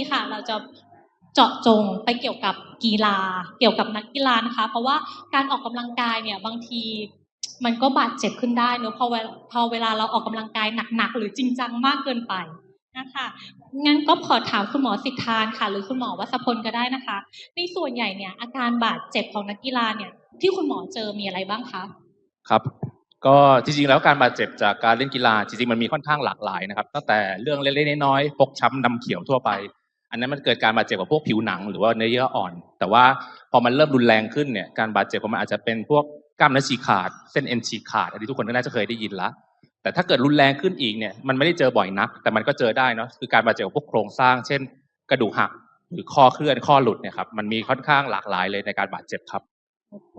นี้ค่ะ เราจะเจาะจงไปเกี่ยวกับกีฬา เกี่ยวกับนักกีฬานะคะ เพราะว่าการออกกำลังกายเนี่ยบางทีมันก็บาดเจ็บขึ้นได้เนอะพอเวลาพอเวลาเราออกกำลังกายหนักๆหรือจริงจังมากเกินไปนะคะงั้นก็ขอถามคุณหมอสิทธานค่ะ หรือคุณหมอวัชพลก็ได้นะคะ ในส่วนใหญ่เนี่ยอาการบาดเจ็บของนักกีฬาเนี่ย ที่คุณหมอเจอมีอะไรบ้างคะครับก็จริงๆแล้วการบาดเจ็บจากการเล่นกีฬาจริงๆมันมีค่อนข้างหลากหลายนะครับตั้งแต่เรื่องเล็กๆน้อยๆฟกช้ำดำเขียวทั่วไป อันนั้นมันเกิดการบาดเจ็บกับพวกผิวหนัง หรือว่าเนื้อเยื่ออ่อน แต่ว่าพอมันเริ่มรุนแรงขึ้นเนี่ยการบาดเจ็บของมันอาจจะเป็นพวกกล้ามเนื้อฉีกขาด เส้นเอ็นฉีกขาดอันนี้ทุกคนก็น่าจะเคยได้ยินละแต่ถ้าเกิดรุนแรงขึ้นอีกเนี่ยมันไม่ได้เจอบ่อยนัก แต่มันก็เจอได้เนาะคือการบาดเจ็บกับพวกโครงสร้าง เช่น กระดูกหักหรือข้อเคลื่อนข้อหลุดเนี่ยครับมันมีค่อนข้างหลากหลายเลยในการบาดเจ็บครับโอ้โห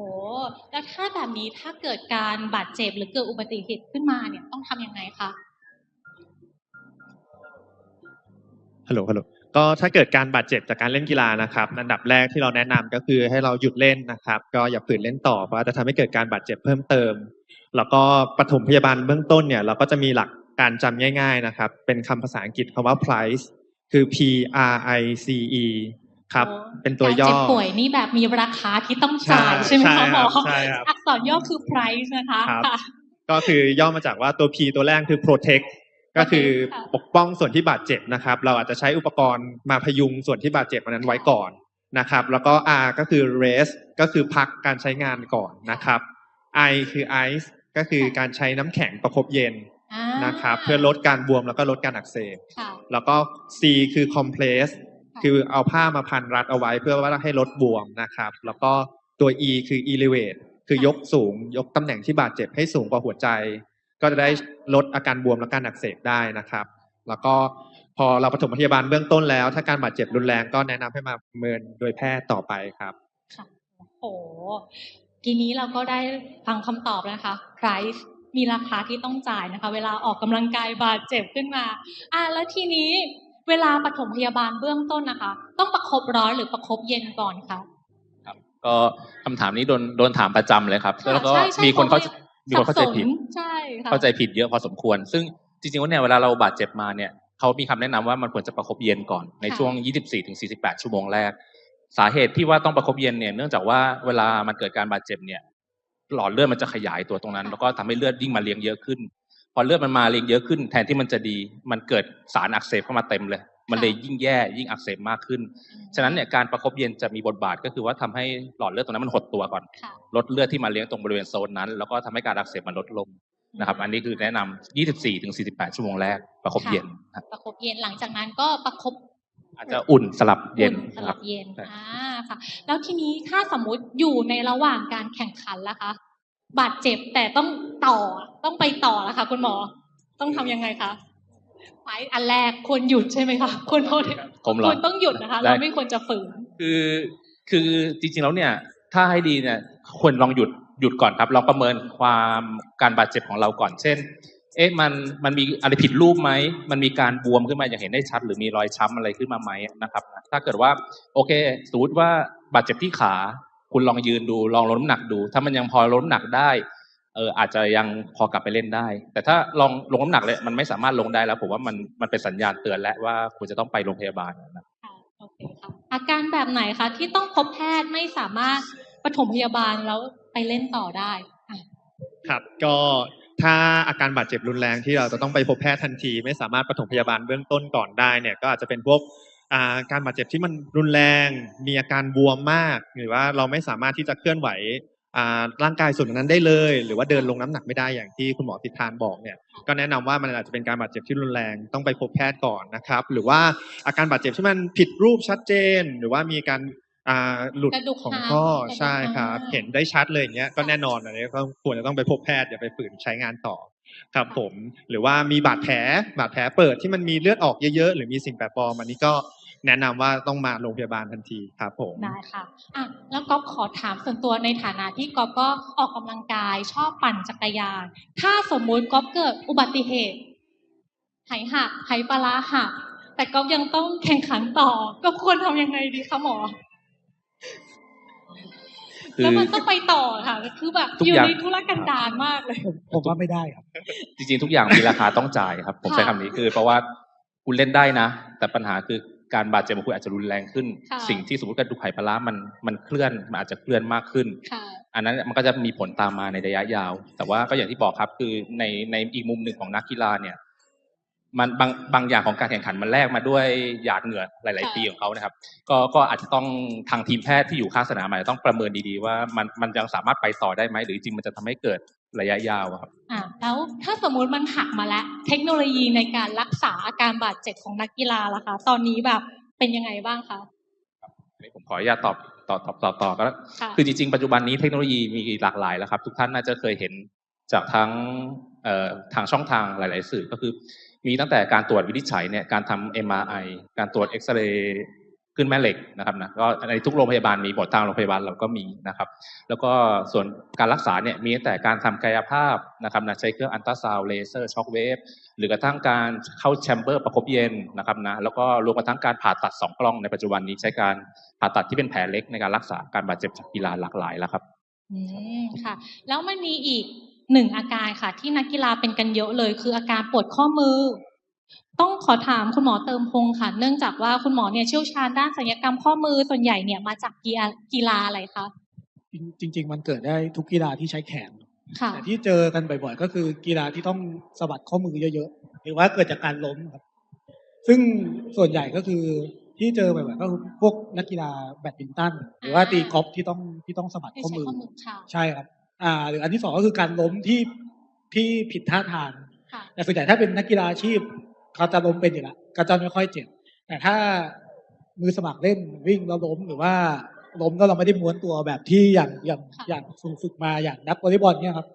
แล้วถ้าแบบนี้ถ้าเกิดการบาดเจ็บหรือเกิดอุบัติเหตุขึ้นมาเนี่ยต้องทำยังไงคะฮัลโหลฮัลโหล ก็ถ้าเกิดการบาดเจ็บจากการเล่นกีฬานะครับอันดับแรกที่เราแนะนำก็คือให้เราหยุดเล่นนะครับ ก็อย่าฝืนเล่นต่อเพราะว่าจะทำให้เกิดการบาดเจ็บเพิ่มเติม แล้วก็ปฐมพยาบาลเบื้องต้นเนี่ยเราก็จะมีหลักการจำง่าย ๆนะครับ เป็นคำภาษาอังกฤษคำว่า price คือ P R I C E ครับโอ้เป็นตัวย่อการเจ็บป่วยนี่แบบมีราคาที่ต้องจ่ายใช่ไหมใช่คะหมอครับใช่ครับอักษรย่อคือ price นะคะครับค่ะก็คือย่อมาจากว่าตัว P ตัวแรกคือ protect ก็คือค่ะปกป้องส่วนที่บาดเจ็บนะครับ เราอาจจะใช้อุปกรณ์มาพยุงส่วนที่บาดเจ็บอันนั้นไว้ก่อนนะครับ แล้วก็ R ก็คือ rest ก็คือพักการใช้งานก่อนนะครับ I คือ ice ก็คือการใช้น้ำแข็งประคบเย็นอ่านะครับ เพื่อลดการบวมแล้วก็ลดการอักเสบค่ะแล้วก็ C คือ compress คือเอาผ้ามาพันรัดเอาไว้เพื่อว่าให้ลดบวมนะครับ แล้วก็ตัว E คือ elevate คือยกสูง ยกตำแหน่งที่บาดเจ็บให้สูงกว่าหัวใจ ก็จะได้ ลดอาการบวมและการอักเสบได้นะครับ แล้วก็พอเราปฐมพยาบาลเบื้องต้นแล้ว ถ้าการบาดเจ็บรุนแรงก็แนะนำให้มาประเมินโดยแพทย์ต่อไปครับค่ะโอ้โหทีนี้เราก็ได้ฟังคำตอบแล้วนะคะ price มีราคาที่ต้องจ่ายนะคะ เวลาออกกำลังกายบาดเจ็บขึ้นมา อ่าแล้วทีนี้เวลาปฐมพยาบาลเบื้องต้นนะคะ ต้องประคบร้อนหรือประคบเย็นก่อนคะครับ ก็คำถามนี้โดนโดนถามประจำเลยครับค่ะแล้วก็ใช่ใช่มีคนเข้าเพราะ มีคนเข้าใจผิดสับสนใช่ค่ะเข้าใจผิดเยอะพอสมควร ซึ่งจริงๆว่าเนี่ยเวลาเราบาดเจ็บมาเนี่ยเขามีคำแนะนำว่ามันควรจะประคบเย็นก่อนในช่วง 24-48 ชั่วโมงแรก สาเหตุที่ว่าต้องประคบเย็นเนี่ยเนื่องจากว่าเวลามันเกิดการบาดเจ็บเนี่ยหลอดเลือดมันจะขยายตัวตรงนั้น แล้วก็ทำให้เลือดยิ่งมาเลี้ยงเยอะขึ้น พอเลือดมันมาเลี้ยงเยอะขึ้น แทนที่มันจะดีมันเกิดสารอักเสบเข้ามาเต็มเลย มันเลยยิ่งแย่ยิ่งอักเสบมากขึ้น ฉะนั้นเนี่ยการประคบเย็นจะมีบทบาทก็คือว่าทำให้หลอดเลือดตรงนั้นมันหดตัวก่อนค่ะลดเลือดที่มาเลี้ยงตรงบริเวณโซนนั้น แล้วก็ทำให้การอักเสบมันลดลงนะครับ อันนี้คือแนะนำ24 ถึง 48 ชั่วโมงแรกประคบเย็นนะครับประคบเย็นหลังจากนั้นก็ประคบอาจจะอุ่นสลับเย็นอุ่สนะคลัรับบเย็นใช่อ่าค่ะ แล้วทีนี้ถ้าสมมุติอยู่ในระหว่างการแข่งขันล่ะคะบาดเจ็บแต่ต้องต่อต้องไปต่อแล้วค่ะคุณหมอต้องทำยังไงคะ ไฟล์อันแรกควรหยุดใช่ไหมคะควรโทษผมเหรคอวรต้องหยุดนะคะได้เราไม่ควรจะฝืน คือคือจริงๆแล้วเนี่ย ถ้าให้ดีเนี่ยควรลองหยุดหยุดก่อนครับลองประเมินความการบาดเจ็บของเราก่อนเช่น เอ๊ะมันมันมีอะไรผิดรูปไหมมันมีการบวมขึ้นมาอย่างเห็นได้ชัด หรือมีรอยช้ำอะไรขึ้นมาไหมนะครับ ถ้าเกิดว่าโอเคสมมติว่าบาดเจ็บที่ขา คุณลองยืนดูลองลดน้ำหนักดู ถ้ามันยังพอลดน้ำหนักได้ เอออาจจะยังพอกลับไปเล่นได้ แต่ถ้าลองลงน้ำหนักเลยมันไม่สามารถลงได้แล้ว ผมว่ามันมันเป็นสัญญาณเตือนแล้วว่าคุณจะต้องไปโรงพยาบาลนะค่ะโอเคค่ะอาการแบบไหนคะที่ต้องพบแพทย์ไม่สามารถปฐมพยาบาลแล้วไปเล่นต่อได้อะครับก็ถ้าอาการบาดเจ็บรุนแรงที่เราจะต้องไปพบแพทย์ทันที ไม่สามารถปฐมพยาบาลเบื้องต้นก่อนได้เนี่ยก็อาจจะเป็นพวกอ่าการบาดเจ็บที่มันรุนแรง มีอาการบวมมาก หรือว่าเราไม่สามารถที่จะเคลื่อนไหวอ่า ร่างกายส่วนนั้นได้เลย หรือว่าเดินลงน้ำหนักไม่ได้อย่างที่คุณหมอติดทานบอกเนี่ยก็แนะนำว่ามันอาจจะเป็นการบาดเจ็บที่รุนแรงต้องไปพบแพทย์ก่อนนะครับ หรือว่าอาการบาดเจ็บที่มันผิดรูปชัดเจน หรือว่ามีการอ่าหลุดกระดูกของหักข้อกระดูกใช่ครับอ่าเห็นได้ชัดเลยอย่างเงี้ยก็แน่นอนอันนี้ก็ควรจะต้องไปพบแพทย์อย่าไปฝืนใช้งานต่อครับผมหรือว่ามีบาดแผลบาดแผลเปิดที่มันมีเลือดออกเยอะๆ หรือมีสิ่งแปลกปลอมอันนี้ก็ แนะนำว่าต้องมาโรงพยาบาลทันทีครับผมได้ค่ะอะแล้วก๊อฟขอถามส่วนตัวในฐานะที่ก๊อฟก็ออกกำลังกายชอบปั่นจักรยาน ถ้าสมมุติก๊อฟเกิดอุบัติเหตุไหหักไหปลาร้าหักแต่ก๊อฟยังต้องแข่งขันต่อ ก็ควรทำยังไงดีคะหมอคือแล้วมันต้องไปต่อค่ะคือแบบทุกอยู่อย่างในธุรกันดารมากเลยผมผมว่าไม่ได้ครับ จริงๆ ทุกอย่างมีราคาต้องจ่ายครับ ผมค่ะใช้คำนี้คือ เพราะว่าคุณเล่นได้นะ แต่ปัญหาคือ การบาดเจ็บของคุณอาจจะรุนแรงขึ้นค่ะสิ่งที่สมมติกระดูกไขปลาร้ามันมันเคลื่อนมันอาจจะเคลื่อนมากขึ้นค่ะอันนั้นมันก็จะมีผลตามมาในระยะยาว แต่ว่าก็อย่างที่บอกครับคือในในอีกมุมหนึ่งของนักกีฬาเนี่ยมันบางบางอย่างของการแข่งขันมันแลกมาด้วยหยาดเหงื่อหลายค่ะๆปีของเขานะครับ ก็ก็อาจจะต้องทางทีมแพทย์ที่อยู่ข้างสนามอาจจะต้องประเมินดี ๆ ว่ามันมันยังสามารถไปต่อได้ไหมหรือจริงๆมันจะทำให้เกิด ระยะยาวอะครับอ่าแล้วถ้าสมมุติมันหักมาแล้ว เทคโนโลยีในการรักษาอาการบาดเจ็บของนักกีฬาล่ะคะ ตอนนี้แบบเป็นยังไงบ้างคะอันนี้ผมขออนุญาตตอบตอบตอบตอบต่อก็แล้วค่ะคือจริงๆปัจจุบันนี้เทคโนโลยีมีหลากหลายแล้วครับ ทุกท่านน่าจะเคยเห็นจากทั้งเอ่อทางช่องทางหลาย ๆ สื่อก็คือ มีตั้งแต่การตรวจวินิจฉัยเนี่ยการทำ MRI การตรวจเอ็กซเรย์ ขึ้นแม่เหล็กนะครับนะก็ในทุกโรงพยาบาลมีหมดทางโรงพยาบาลเราก็มีนะครับ แล้วก็ส่วนการรักษาเนี่ยมีแต่การทำกายภาพนะครับนะใช้เครื่องอันตราซาวเลเซอร์ช็อคเวฟหรือกระทั่งการเข้าแชมเบอร์ประคบเย็นนะครับนะแล้วก็รวมกระทั่งการผ่าตัดสองกล้องในปัจจุบันนี้ใช้การผ่าตัดที่เป็นแผลเล็กในการรักษาการบาดเจ็บจากกีฬาหลากหลายแล้วครับอืมค่ะ แล้วมันมีอีกหนึ่งอาการค่ะ ที่นักกีฬาเป็นกันเยอะเลย คืออาการปวดข้อมือ ต้องขอถามคุณหมอเติมพงศ์ค่ะ เนื่องจากว่าคุณหมอเนี่ยเชี่ยวชาญด้านศัลยกรรมข้อมือส่วนใหญ่เนี่ยมาจากกีฬากีฬาอะไรคะจริง ๆ มันเกิดได้ทุกกีฬาที่ใช้แขนค่ะแต่ที่เจอกันบ่อยๆ ก็คือกีฬาที่ต้องสะบัดข้อมือเยอะๆหรือว่าเกิดจากการล้มครับ ซึ่งส่วนใหญ่ก็คือที่เจอบ่อยๆก็คือพวกนักกีฬาแบดมินตันหรือว่าตีกอล์ฟที่ต้องที่ต้องสะบัดที่ข้อใช้มือข้อมือค่ะใช่ครับ อ่า หรืออันที่สองก็คือการล้มที่ที่ผิดท่าทางค่ะแต่ส่วนใหญ่ถ้าเป็นนักกีฬาอาชีพ เขาจะล้มเป็นอยู่แล้วก็จะไม่ค่อยเจ็บ แต่ถ้ามือสมัครเล่นวิ่งแล้วล้มหรือว่าล้มแล้วเราไม่ได้ม้วนตัวแบบที่อย่างอย่างค่ะอย่างฝึกฝึกมาอย่างนักวอลเลย์บอลเนี่ยครับ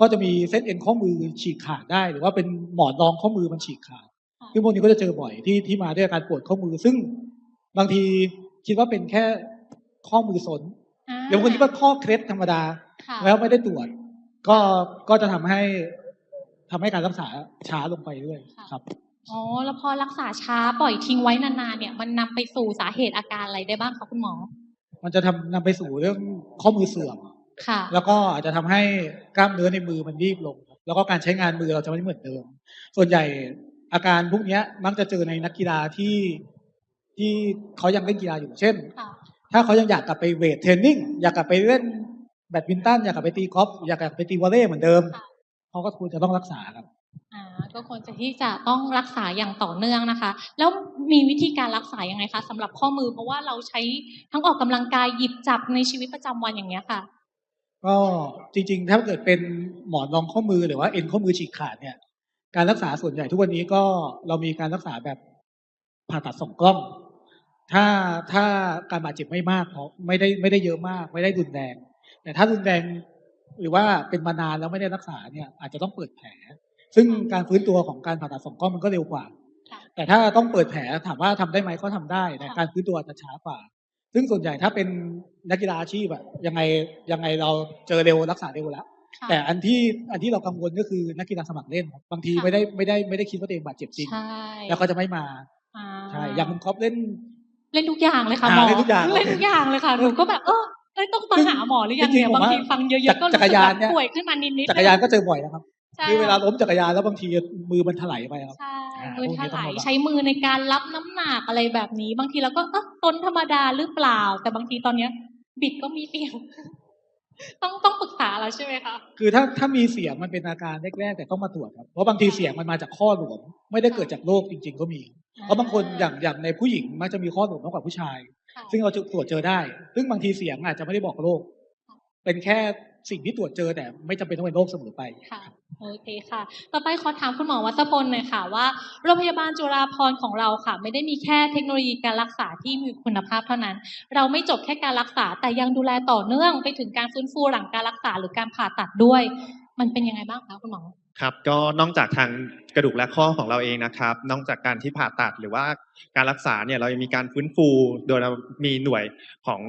ก็จะมีเส้นเอ็นข้อมือฉีกขาดได้ หรือว่าเป็นหมอนรองข้อมือมันฉีกขาดค่ะซึ่งพวกนี้ก็จะเจอบ่อยที่ที่มาด้วยอาการปวดข้อมือ ซึ่งบางทีคิดว่าเป็นแค่ข้อมือสนอ่าเดี๋ยวคนคิดว่าข้อเคล็ดธรรมดาค่ะแล้วไม่ได้ตรวจ ก็ก็จะทำให้ทำให้การรักษาช้าลงไปด้วยครับ อ๋อแล้วพอรักษาช้าปล่อยทิ้งไว้นานๆเนี่ย มันนำไปสู่สาเหตุอาการอะไรได้บ้างคะคุณหมอ มันจะทำนำไปสู่เรื่องข้อมือเสื่อมค่ะ แล้วก็อาจจะทำให้กล้ามเนื้อในมือมันรีบลงครับแล้วก็การใช้งานมือเราจะไม่เหมือนเดิม ส่วนใหญ่อาการพวกเนี้ยมักจะเจอในนักกีฬาที่ที่เขายังเล่นกีฬาอยู่เช่นค่ะถ้าเขายังอยากกลับไปเวทเทรนนิ่งอยากกลับไปเล่นแบดมินตันอยากกลับไปตีกอล์ฟอยากกลับไปตีวอลเลย์เหมือนเดิมค่ะเขาก็ควรจะต้องรักษาครับอ่า ก็ควรจะที่จะต้องรักษาอย่างต่อเนื่องนะคะ แล้วมีวิธีการรักษายังไงคะสำหรับข้อมือเพราะว่าเราใช้ทั้งออกกำลังกายหยิบจับในชีวิตประจำวันอย่างเงี้ยค่ะ ก็จริง ๆ ถ้าเกิดเป็นหมอนรองข้อมือหรือว่าเอ็นข้อมือฉีกขาดเนี่ย การรักษาส่วนใหญ่ทุกวันนี้ก็เรามีการรักษาแบบผ่าตัดสองกล้อง ถ้าถ้าการบาดเจ็บไม่มากเพราะไม่ได้ไม่ได้เยอะมาก ไม่ได้รุนแรง แต่ถ้ารุนแรงหรือว่าเป็นมานานแล้วไม่ได้รักษาเนี่ย อาจจะต้องเปิดแผล ซึ่งการฟื้นตัวของการผ่าตัดสองกล้องมันก็เร็วกว่าค่ะแต่ถ้าต้องเปิดแผลถามว่าทำได้ไหมก็ทำได้แต่ค่ะการฟื้นตัวจะช้ากว่า ซึ่งส่วนใหญ่ถ้าเป็นนักกีฬาอาชีพอะยังไงยังไงเราเจอเร็วรักษาเร็วแล้วค่ะแต่อันที่อันที่เรากังวลก็คือนักกีฬาสมัครเล่นครับบางทีค่ะไม่ได้ไม่ได้ไม่ได้คิดว่าตัวเองบาดเจ็บจริงใช่แล้วก็จะไม่มาอ่าใช่อย่างคุณครอปเล่น เล่นทุกอย่างเลยค่ะอ่าหมอเล่นทุกอย่างเล่นทุกอย่างเลยค่ะหนูก็แบบเออเอ้ยต้องมาหาหมอหรือยังเนี่ยจริงๆผมบางว่าทีฟังเยอะๆก็รู้จัสึกกรยาแบนบเนี่ยป่วยขึ้นมานิดๆจักรยานก็เจอบ่อยนะครับใช่ คือเวลาล้มจักรยานแล้วบางทีมือมันถลายไปครับใช่อ่ามือพวกนี้ถต้องลายระวังใช้มือในการรับน้ำหนักอะไรแบบนี้ บางทีเราก็เออต้นธรรมดาหรือเปล่า แต่บางทีตอนเนี้ย บิดก็มีเสียงต้องต้องปรึกษาแล้วใช่ไหมคะคือถ้าถ้ามีเสียงมันเป็นอาการแรกๆแต่ต้องมาตรวจครับเพราะบางทีเสียงมันมาจากข้อหลวม ไม่ได้เกิดจากโรคจริง ๆ ก็มี เพราะบางคนอย่างอย่างในผู้หญิงมักจะมีข้อหลวมมากกว่าผู้ชายค่ะซึ่งเราจะตรวจเจอได้ ซึ่งบางทีเสียงอาจจะไม่ได้บอกโรคเป็นแค่ สิ่งที่ตรวจเจอแต่ไม่จำเป็นต้องเป็นโรคเสมอไปค่ะ โอเคค่ะ ต่อไปขอถามคุณหมอวัชพลหน่อยค่ะว่าโรงพยาบาลจุฬาภรณ์ของเราค่ะ ไม่ได้มีแค่เทคโนโลยีการรักษาที่มีคุณภาพเท่านั้น เราไม่จบแค่การรักษาแต่ยังดูแลต่อเนื่องไปถึงการฟื้นฟูหลังการรักษาหรือการผ่าตัดด้วย มันเป็นยังไงบ้างคะคุณหมอ ครับก็นอกจากทางกระดูกและข้อของเราเองนะครับ นอกจากการที่ผ่าตัดหรือว่าการรักษาเนี่ยเรายังมีการฟื้นฟู โดยเรามีหน่วยของ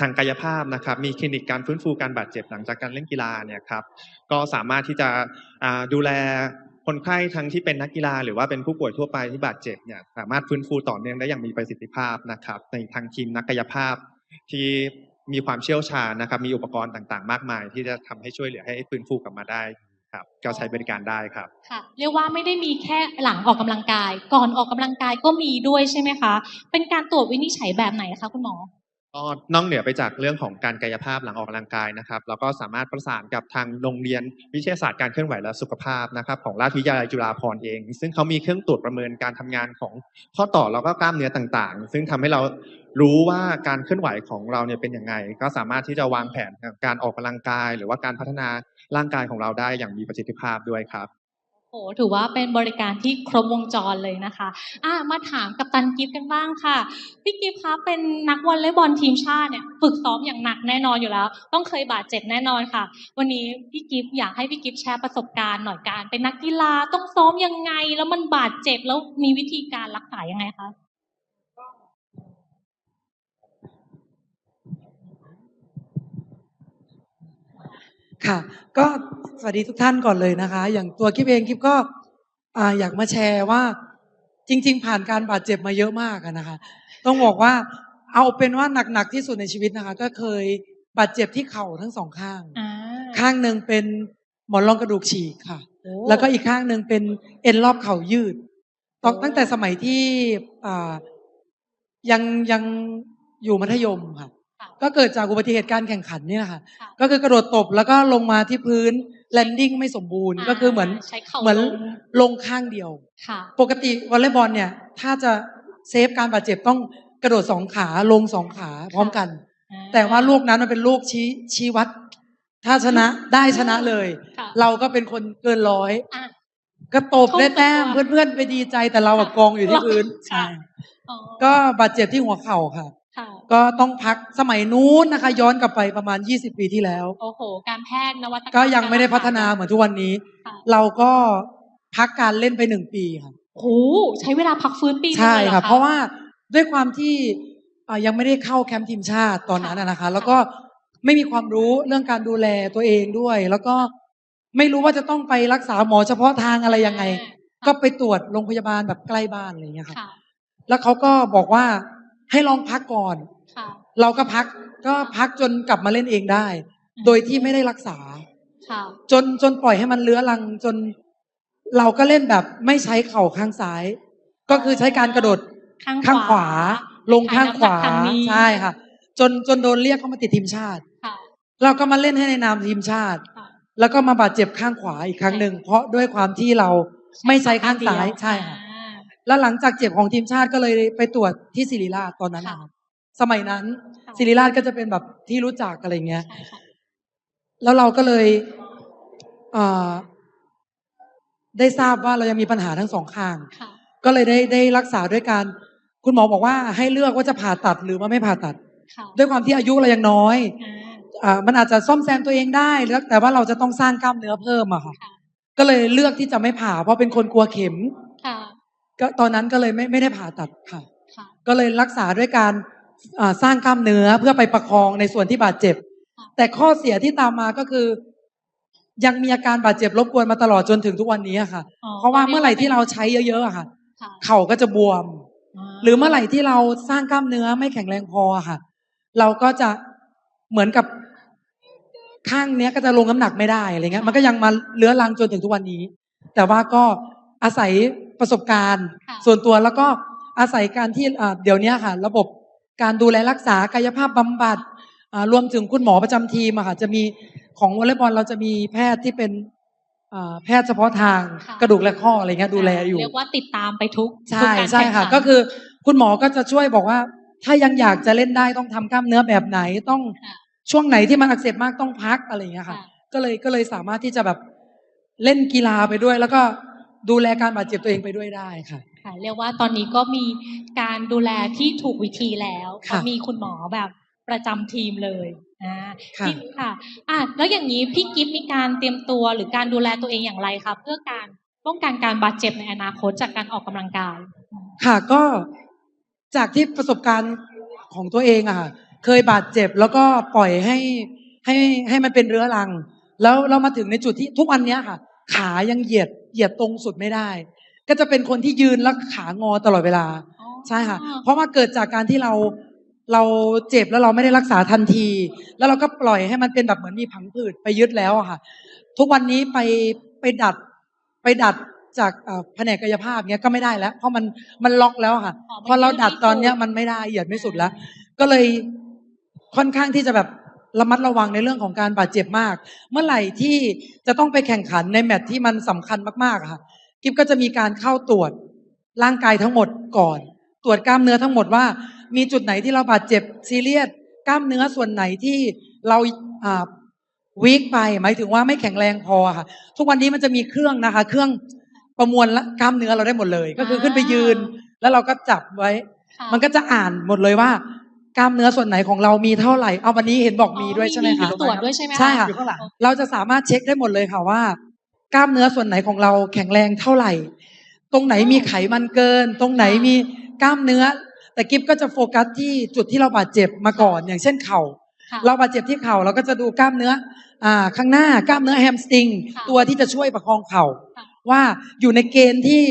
ทางกายภาพนะครับ มีคลินิกการฟื้นฟูการบาดเจ็บหลังจากการเล่นกีฬาเนี่ยครับก็สามารถที่จะดูแลคนไข้ทั้งที่เป็นนักกีฬาหรือว่าเป็นผู้ป่วยทั่วไปที่บาดเจ็บเนี่ยสามารถฟื้นฟูต่อเนื่องได้อย่างมีประสิทธิภาพนะครับ ในทางทีมนักกายภาพที่มีความเชี่ยวชาญนะครับ มีอุปกรณ์ต่างๆ มากมาย ที่จะทำให้ช่วยเหลือให้ฟื้นฟูกลับมาได้ ครับก็ใช้บริการได้ครับค่ะเรียกว่าไม่ได้มีแค่หลังออกกำลังกาย ก่อนออกกำลังกายก็มีด้วยใช่ไหมคะ เป็นการตรวจวินิจฉัยแบบไหนคะคุณหมอก็นอกเหนือไปจากเรื่องของการกายภาพหลังออกกำลังกายนะครับเราก็สามารถประสานกับทางโรงเรียนวิทยาศาสตร์การเคลื่อนไหวและสุขภาพนะครับของราชวิทยาลัยจุฬาภรณ์เอง ซึ่งเขามีเครื่องตรวจประเมินการทำงานของข้อต่อแล้วก็กล้ามเนื้อต่างๆ ซึ่งทำให้เรารู้ว่าการเคลื่อนไหวของเราเนี่ยเป็นยังไง ก็สามารถที่จะวางแผนการออกกำลังกาย หรือว่าการพัฒนา ร่างกายของเราได้อย่างมีประสิทธิภาพด้วยครับโอ้โหถือว่าเป็นบริการที่ครบวงจรเลยนะคะอะมาถามกับตันกิฟต์กันบ้างค่ะ พี่กิฟต์คะเป็นนักวอลเลย์บอลทีมชาติเนี่ย ฝึกซ้อมอย่างหนักแน่นอนอยู่แล้ว ต้องเคยบาดเจ็บแน่นอนค่ะ วันนี้พี่กิฟต์อยากให้พี่กิฟต์แชร์ประสบการณ์หน่อยการ เป็นนักกีฬาต้องซ้อมยังไง แล้วมันบาดเจ็บแล้วมีวิธีการรักษายังไงคะ ค่ะ ก็สวัสดีทุกท่านก่อนเลยนะคะ อย่างตัวกิฟเองกิฟก็อ่าอยากมาแชร์ว่า จริง ๆ ผ่านการบาดเจ็บมาเยอะมากอะนะคะ ต้องบอกว่าเอาเป็นว่าหนักๆที่สุดในชีวิตนะคะ ก็เคยบาดเจ็บที่เข่าทั้งสองข้างอ่าข้างหนึ่งเป็นหมอนรองกระดูกฉีกค่ะโอ้แล้วก็อีกข้างหนึ่งเป็นเอ็นรอบเข่ายืดตอนโอ้ตั้งแต่สมัยที่อ่ายังยังอยู่มัธยมค่ะค่ะ ก็เกิดจากอุบัติเหตุการแข่งขันเนี่ยค่ะค่ะก็คือกระโดดตบแล้วก็ลงมาที่พื้นแลนดิ้งไม่สมบูรณ์ก็คือเหมือนใช้เข่าเหมือนลงลงข้างเดียวค่ะปกติวอลเลย์บอลเนี่ยถ้าจะเซฟการบาดเจ็บต้องกระโดดสองขาลงสองขาพร้อมกันอ่แต่ว่าลูกนั้นมันเป็นลูกชี้ชี้วัด ถ้าชนะได้ชนะเลยค่ะเราก็เป็นคนเกินร้อยอะก็ตบเข้าได้แต้มตัวเพื่อนๆไปดีใจแต่เราอะกองอยู่ที่พื้นค่ะใช่อ๋อก็บาดเจ็บที่หัวเข่าค่ะค่ะ ก็ต้องพักสมัยนู้นนะคะ ย้อนกลับไปประมาณ 20 ปีที่แล้ว โอ้โห การแพทย์นวัตกรรมก็ยังไม่ได้พัฒนาการรักษเหมือนทุกวันนี้ค่ะเราก็พักการเล่นไปหนึ่งปีค่ะโอ้โหใช้เวลาพักฟื้นปีหนึ่งใช่เลยหอค่ะเพราะว่าด้วยความที่อ่ายังไม่ได้เข้าแคมป์ทีมชาติตอนนั้นอะนะคะ แล้วก็ไม่มีความรู้เรื่องการดูแลตัวเองด้วย แล้วก็ไม่รู้ว่าจะต้องไปรักษาหมอเฉพาะทางอะไรยังไง ก็ไปตรวจโรงพยาบาลแบบใกล้บ้านอะไรอย่างเงี้ยค่ะค่ะแล้วเขาก็บอกว่า ให้ลองพักก่อนค่ะเราก็พักก็พักจนกลับมาเล่นเองได้ โดยที่ไม่ได้รักษาค่ะจนจนปล่อยให้มันเลื้อรังจน เราก็เล่นแบบไม่ใช้เข่าข้างซ้าย ก็คือใช้การกระโดดข้างข้างขวา ลงข้างขวาทางนี้ใช่ค่ะ จนจนโดนเรียกเข้ามาติดทีมชาติค่ะเราก็มาเล่นให้ในนามทีมชาติค่ะแล้วก็มาบาดเจ็บข้างขวาอีกครั้งหนึ่งเพราะด้วยความที่เราไม่ใช้ข้างซ้ายใช่ค่ะอ่า แล้วหลังจากเจ็บของทีมชาติก็เลยไปตรวจที่ศิริราชตอนนั้นค่ะนะครับสมัยนั้นค่ะ ศิริราชก็จะเป็นแบบที่รู้จักอะไรเงี้ย ใช่ค่ะ แล้วเราก็เลยเอ่อได้ทราบว่าเรายังมีปัญหาทั้งสองข้าง ค่ะ ก็เลยได้ได้รักษาด้วยการ คุณหมอบอกว่าให้เลือกว่าจะผ่าตัดหรือว่าไม่ผ่าตัด ค่ะด้วยความที่อายุเรายังน้อย อ่า อ่ามันอาจจะซ่อมแซมตัวเองได้แล้วแต่ว่าเราจะต้องสร้างกล้ามเนื้อเพิ่มอะค่ะ ค่ะ ก็เลยเลือกที่จะไม่ผ่าเพราะเป็นคนกลัวเข็ม ค่ะ ก็ตอนนั้นก็เลยไม่ไม่ได้ผ่าตัดค่ะค่ะก็เลยรักษาด้วยการอ่าสร้างกล้ามเนื้อเพื่อไปประคองในส่วนที่บาดเจ็บค่ะแต่ข้อเสียที่ตามมาก็คือ ยังมีอาการบาดเจ็บรบกวนมาตลอดจนถึงทุกวันนี้อะค่ะอ๋อเพราะว่าเมื่อไหร่ที่เราใช้เยอะๆอะค่ะค่ะ เข่าก็จะบวมาหรือเมื่อไหร่ที่เราสร้างกล้ามเนื้อไม่แข็งแรงพออะค่ะ เราก็จะเหมือนกับข้างเนี้ยก็จะลงน้ำหนักไม่ได้อะไรเงี้ย มันก็ยังมาเลื้อรังจนถึงทุกวันนี้ แต่ว่าก็อาศัย ประสบการณ์ค่ะส่วนตัวแล้วก็อาศัยการที่อ่าเดี๋ยวเนี้ยค่ะ ระบบการดูแลรักษากายภาพบำบัดอ่ารวมถึงคุณหมอประจำทีมอะค่ะจะมีของวอลเลย์บอลเราจะมีแพทย์ที่เป็นอ่าแพทย์เฉพาะทางค่ะกระดูกและข้ออะไรเงี้ยดูแลอยู่เรียกว่าติดตามไปทุกใช่ทุกการใช่แข่งค่ะขันก็คือคุณหมอก็จะช่วยบอกว่า ถ้ายังอยากจะเล่นได้ต้องทำกล้ามเนื้อแบบไหนต้องค่ะช่วงไหนที่มันอักเสบมากต้องพักอะไรอย่างเงี้ยค่ะค่ะ ก็เลยก็เลยสามารถที่จะแบบเล่นกีฬาไปด้วย แล้วก็ ดูแลการบาดเจ็บตัวเองไปด้วยได้ค่ะ ค่ะ เรียกว่าตอนนี้ก็มีการดูแลที่ถูกวิธีแล้วค่ะมีคุณหมอแบบประจำทีมเลยอ่าค่ะพี่ค่ะอะแล้วอย่างนี้พี่กิฟต์มีการเตรียมตัวหรือการดูแลตัวเองอย่างไรคะเพื่อการป้องกันการบาดเจ็บในอนาคตจากการออกกำลังกาย ค่ะก็จากที่ประสบการณ์ของตัวเองอะค่ะเคยบาดเจ็บแล้วก็ปล่อยให้ให้ให้มันเป็นเรื้อรัง แล้วเรามาถึงในจุดที่ทุกวันเนี้ยค่ะ ขายังเหยียดเห ยียดตรงสุดไม่ได้ ก็จะเป็นคนที่ยืนแล้วขางอตลอดเวลาใช่ค่ะ เพราะว่าเกิดจากการที่เราเราเจ็บแล้วเราไม่ได้รักษาทันที แล้วเราก็ปล่อยให้มันเป็นแบบเหมือนมีผังผืดไปยึดแล้วอะค่ะ ทุกวันนี้ไปไปดัดไปดัดจากเอ่อแผนกกายภาพเนี้ยก็ไม่ได้แล้ว เพราะมันมันล็อกแล้วอะค่ะอ๋อมันพอเราดัดตอนเนี้ยยืดไม่สุดมันไม่ได้เหยียดไม่สุดแล้ว ก็เลยค่อนข้างที่จะแบบ ระมัดระวังในเรื่องของการบาดเจ็บมาก เมื่อไหร่ที่จะต้องไปแข่งขันในแมตช์ที่มันสำคัญมากๆอะค่ะกิฟก็จะมีการเข้าตรวจร่างกายทั้งหมดก่อน ตรวจกล้ามเนื้อทั้งหมดว่า มีจุดไหนที่เราบาดเจ็บซีเรียสกล้ามเนื้อส่วนไหนที่เราอ่าวีคไปหมายถึงว่าไม่แข็งแรงพอค่ะ ทุกวันนี้มันจะมีเครื่องนะคะ เครื่องประมวลละกล้ามเนื้อเราได้หมดเลย ก็คือขึ้นไปยืน แล้วเราก็จับไว้ค่ะมันก็จะอ่านหมดเลยว่า กล้ามเนื้อส่วนไหนของเรามีเท่าไหร่ เอาวันนี้เห็นบอกมีด้วยใช่ไหมมีคะตรวจด้วยใช่ไหมใช่ค่ะอยู่ข้างหลังเราจะสามารถเช็คได้หมดเลยค่ะว่า กล้ามเนื้อส่วนไหนของเราแข็งแรงเท่าไหร่ ตรงไหนมีไขมันเกิน ตรงไหนมีกล้ามเนื้อ แต่กิฟก็จะโฟกัสที่จุดที่เราบาดเจ็บมาก่อน อย่างเช่นเข่าค่ะเราบาดเจ็บที่เข่าเราก็จะดูกล้ามเนื้ออ่าข้างหน้ากล้ามเนื้อแฮมสตริงค่ะตัวที่จะช่วยประคองเข่าค่ะว่าอยู่ในเกณฑ์ที่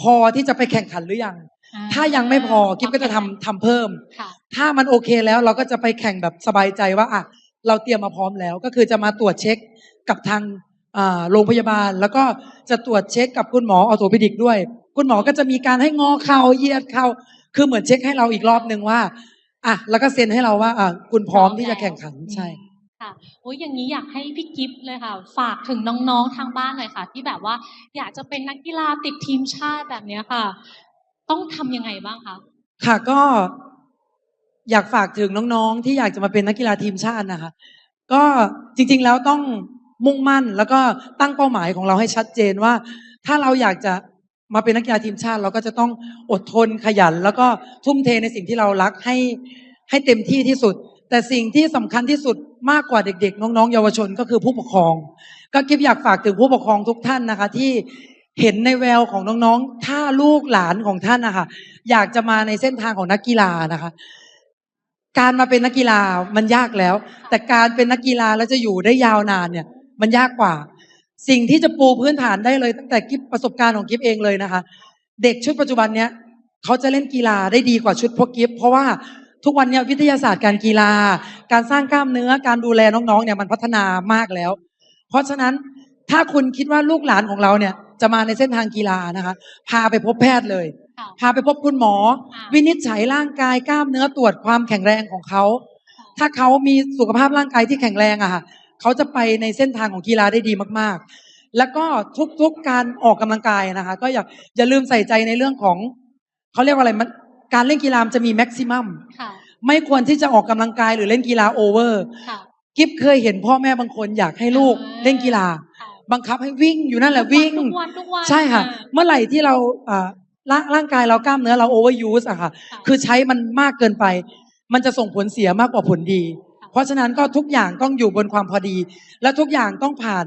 พอที่จะไปแข่งขันหรือยังอ่ ถ้ายังไม่พอกิฟก็จะทำทำเพิ่มค่ะถ้ามันโอเคแล้วเราก็จะไปแข่งแบบสบายใจว่าอะเราเตรียมมาพร้อมแล้ว ก็คือจะมาตรวจเช็คกับทางอ่าโรงพยาบาล แล้วก็จะตรวจเช็คกับคุณหมอออโตปิดิกด้วย คุณหมอก็จะมีการให้งอเข่าเหยียดเข่าคือเหมือนเช็คให้เราอีกรอบหนึ่งว่าอะแล้วก็เซ็นให้เราว่าอะคุณพร้อมที่จะแข่งขันใช่อืมค่ะโอ้ยอย่างนี้อยากให้พี่กิฟต์เลยค่ะ ฝากถึงน้องๆทางบ้านเลยค่ะ ที่แบบว่าอยากจะเป็นนักกีฬาติดทีมชาติแบบเนี้ยค่ะ ต้องทำยังไงบ้างคะ ค่ะก็อยากฝากถึงน้องๆ ที่อยากจะมาเป็นนักกีฬาทีมชาตินะคะ ก็จริงๆแล้วต้องมุ่งมั่นแล้วก็ตั้งเป้าหมายของเราให้ชัดเจนว่า ถ้าเราอยากจะมาเป็นนักกีฬาทีมชาติ เราก็จะต้องอดทนขยัน แล้วก็ทุ่มเทในสิ่งที่เรารักให้ให้เต็มที่ที่สุด แต่สิ่งที่สำคัญที่สุดมากกว่าเด็ก ๆ น้องๆ เยาวชนก็คือผู้ปกครอง ก็กิฟอยากฝากถึงผู้ปกครองทุกท่านนะคะ ที่ เห็นในแววของน้องๆ ถ้าลูกหลานของท่านนะคะอยากจะมาในเส้นทางของนักกีฬานะคะ การมาเป็นนักกีฬามันยากแล้ว แต่การเป็นนักกีฬาแล้วจะอยู่ได้ยาวนานเนี่ย มันยากกว่า สิ่งที่จะปูพื้นฐานได้เลย ตั้งแต่กิฟประสบการณ์ของกิฟเองเลยนะคะ เด็กชุดปัจจุบันเนี้ยเขาจะเล่นกีฬาได้ดีกว่าชุดพวกกิฟเพราะว่าทุกวันนี้วิทยาศาสตร์การกีฬา การสร้างกล้ามเนื้อการดูแลน้องๆเนี่ยมันพัฒนามากแล้ว เพราะฉะนั้นถ้าคุณคิดว่าลูกหลานของเราเนี่ย จะมาในเส้นทางกีฬานะคะ พาไปพบแพทย์เลยค่ะพาไปพบคุณหมออ่าวินิจฉัยร่างกายกล้ามเนื้อตรวจความแข็งแรงของเขา ถ้าเขามีสุขภาพร่างกายที่แข็งแรงอะค่ะเขาจะไปในเส้นทางของกีฬาได้ดีมากๆ แล้วก็ทุกๆการออกกำลังกายนะคะ ก็อย่าอย่าลืมใส่ใจในเรื่องของเขาเรียกว่าอะไรมันการเล่นกีฬามันจะมีแม็กซิมัมค่ะไม่ควรที่จะออกกำลังกายหรือเล่นกีฬาโอเวอร์ค่ะกิฟเคยเห็นพ่อแม่บางคนอยากให้ลูกอ่าเล่นกีฬาค่ะ บังคับให้วิ่งอยู่นั่นแหละวิ่งทุกวันทุกวันใช่ค่ะอ่าเมื่อไหร่ที่เราอ่าร่างร่างกายเรากล้ามเนื้อเราโอเวอร์ยูสอะค่ะค่ะ คือใช้มันมากเกินไป มันจะส่งผลเสียมากกว่าผลดี เพราะฉะนั้นก็ทุกอย่างต้องอยู่บนความพอดี และทุกอย่างต้องผ่าน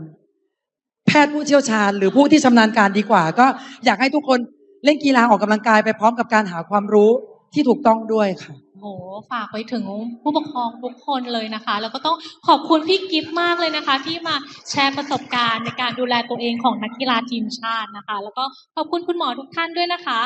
แพทย์ผู้เชี่ยวชาญ หรือผู้ที่ชำนาญการดีกว่า ก็อยากให้ทุกคนเล่นกีฬาออกกำลังกายไปพร้อมกับการหาความรู้ที่ถูกต้องด้วยค่ะโอ้ โหฝากไปถึงผู้ปกครองทุกคนเลยนะคะ แล้วก็ต้องขอบคุณพี่กิฟต์มากเลยนะคะ ที่มาแชร์ประสบการณ์ในการดูแลตัวเองของนักกีฬาทีมชาตินะคะ แล้วก็ขอบคุณคุณหมอทุกท่านด้วยนะคะ